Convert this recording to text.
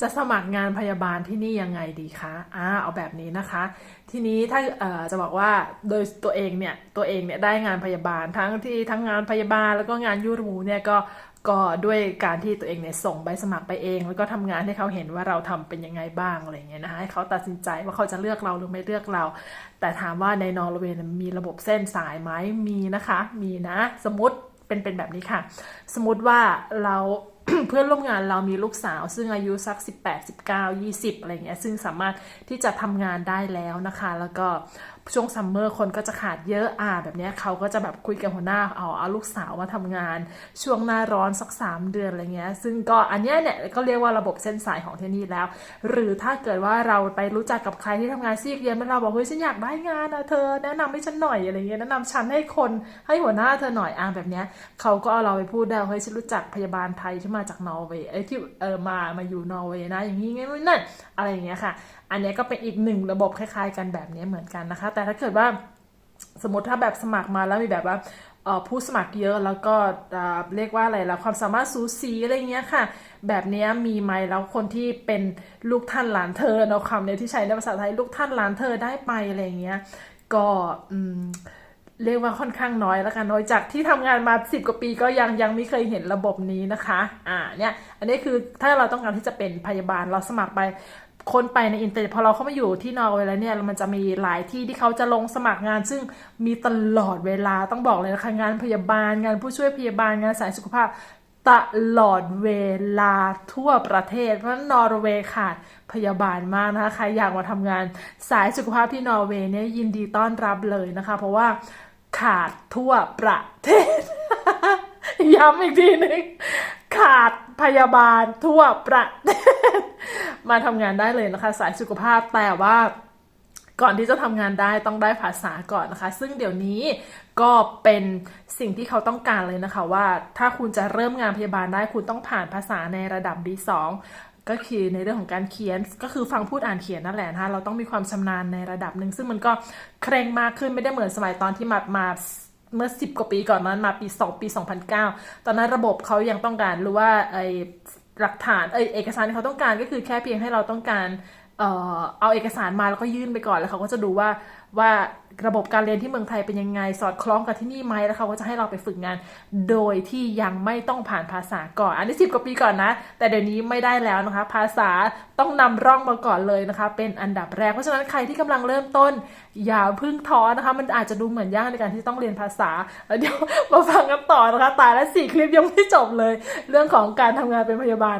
จะสมัครงานพยาบาลที่นี่ยังไงดีคะอ่าเอาแบบนี้นะคะ ทีนี้ถ้าเอ่อจะบอกว่าโดยตัวเองเนี่ยตัวเองเนี่ยได้งานพยาบาลทั้งที่ทั้งงานพยาบาลแล้วก็งานยูรูเนี่ยก็ก็ด้วยการที่ตัวเองเนี่ยส่งใบสมัครไปเอง แล้วก็ทำงานให้เขาเห็นว่าเราทำเป็นยังไงบ้างอะไรเงี้ยนะคะให้เขาตัดสินใจว่าเขาจะเลือกเราหรือไม่เลือกเรา แต่ถามว่าในนอร์เวย์มีระบบเส้นสายไหมมีนะคะ มีนะ สมมติเป็นเป็นแบบนี้ค่ะ สมมติว่าเรา เพื่อนร่วมงานเรามีลูกสาว ซึ่งอายุสัก 18 19 20 อะไรเงี้ยซึ่งสามารถที่จะทำงานได้แล้วนะคะ แล้วก็ช่วงซัมเมอร์คนก็จะขาดเยอะอ่าแบบเนี้ยเขาก็จะแบบคุยกับหัวหน้าเอาเอาลูกสาวมาทำงาน ช่วงหน้าร้อนสัก 3 เดือนอะไรเงี้ยซึ่งก็อันเนี้ยเนี่ยก็เรียกว่าระบบเส้นสายของที่นี่แล้ว หรือถ้าเกิดว่าเราไปรู้จักกับใครที่ทำงานซีกเรียนแล้วเราบอกเฮ้ยฉันอยากได้งานนะเธอแนะนำให้ฉันหน่อยอะไรเงี้ยแนะนำฉันให้คนให้หัวหน้าเธอหน่อยอ่าแบบเนี้ยเขาก็เอาเราไปพูดได้ว่าเฮ้ยฉันรู้จักพยาบาลไทยที่มมาจากนอร์เวย์เอ้ที่เออมามาอยู่นอร์เวย์นะ อย่างนี้ไงนั่นอะไรอย่างเงี้ยค่ะ อันนี้ก็เป็นอีกหนึ่งระบบคล้าย ๆ กันแบบนี้เหมือนกันนะคะ แต่ถ้าเกิดว่าสมมติถ้าแบบสมัครมาแล้วมีแบบว่าผู้สมัครเยอะแล้วก็เรียกว่าอะไรละความสามารถสูสีอะไรเงี้ยค่ะ แบบนี้มีไหมแล้วคนที่เป็นลูกท่านหลานเธอเนาะคำเนี้ยที่ใช้ในภาษาไทยลูกท่านหลานเธอได้ไปอะไรเงี้ยก็อืม เรียกว่าค่อนข้างน้อยแล้วกันน้อยจากที่ทำงานมาสิบกว่าปีก็ยังยังไม่เคยเห็นระบบนี้นะคะ อ่าเนี่ยอันนี้คือถ้าเราต้องการที่จะเป็นพยาบาลเราสมัครไปคนไปในอินเตอร์พอเราเข้ามาอยู่ที่นอร์เวย์แล้วเนี่ยมันจะมีหลายที่ที่เขาจะลงสมัครงาน ซึ่งมีตลอดเวลาต้องบอกเลยนะคะงานพยาบาลงานผู้ช่วยพยาบาลงานสายสุขภาพ ตลอดเวลาทั่วประเทศ เพราะฉะนั้นอร์เวย์ขาดพยาบาลมากนะคะใครอยากมาทำงานสายสุขภาพที่นอร์เวย์เนี่ยยินดีต้อนรับเลยนะคะ เพราะว่าขาดทั่วประเทศ ย้ำอีกทีหนึงขาดพยาบาลทั่วประเทศ มาทำงานได้เลยนะคะ สายสุขภาพแต่ว่า ก่อนที่จะทำงานได้ต้องได้ภาษาก่อนนะคะ ซึ่งเดี๋ยวนี้ก็เป็นสิ่งที่เขาต้องการเลยนะคะ ว่าถ้าคุณจะเริ่มงานพยาบาลได้คุณต้องผ่านภาษาในระดับ B2 ก็คือในเรื่องของการเขียนก็คือฟังพูดอ่านเขียนนั่นแหละนะคะเราต้องมีความชำนาญในระดับหนึ่ง ซึ่งมันก็เคร่งมากขึ้นไม่ได้เหมือนสมัยตอนที่มามาเมื่อ 10 กว่าปีก่อนนั้นมาปี 2 ปี 2009 ตอนนั้นระบบเขายังต้องการหรือว่าไอหลักฐานเอเอกสารที่เขาต้องการก็คือแค่เพียงให้เราต้องการ เอ่อเอาเอกสารมาแล้วก็ยื่นไปก่อนแล้วเขาก็จะดูว่าว่าระบบการเรียนที่เมืองไทยเป็นยังไง สอดคล้องกับที่นี่ไหมแล้วเขาก็จะให้เราไปฝึกงาน โดยที่ยังไม่ต้องผ่านภาษาก่อน อันนี้สิบกว่าปีก่อนนะ แต่เดี๋ยวนี้ไม่ได้แล้วนะคะ ภาษาต้องนำร่องมาก่อนเลยนะคะ เป็นอันดับแรก เพราะฉะนั้นใครที่กำลังเริ่มต้น อย่าเพึ่งท้อนะคะ มันอาจจะดูเหมือนยากในการที่ต้องเรียนภาษาแล้วเดี๋ยวมาฟังกันต่อนะคะตายแล้วสี่คลิปยังไม่จบเลย เรื่องของการทำงานเป็นพยาบาล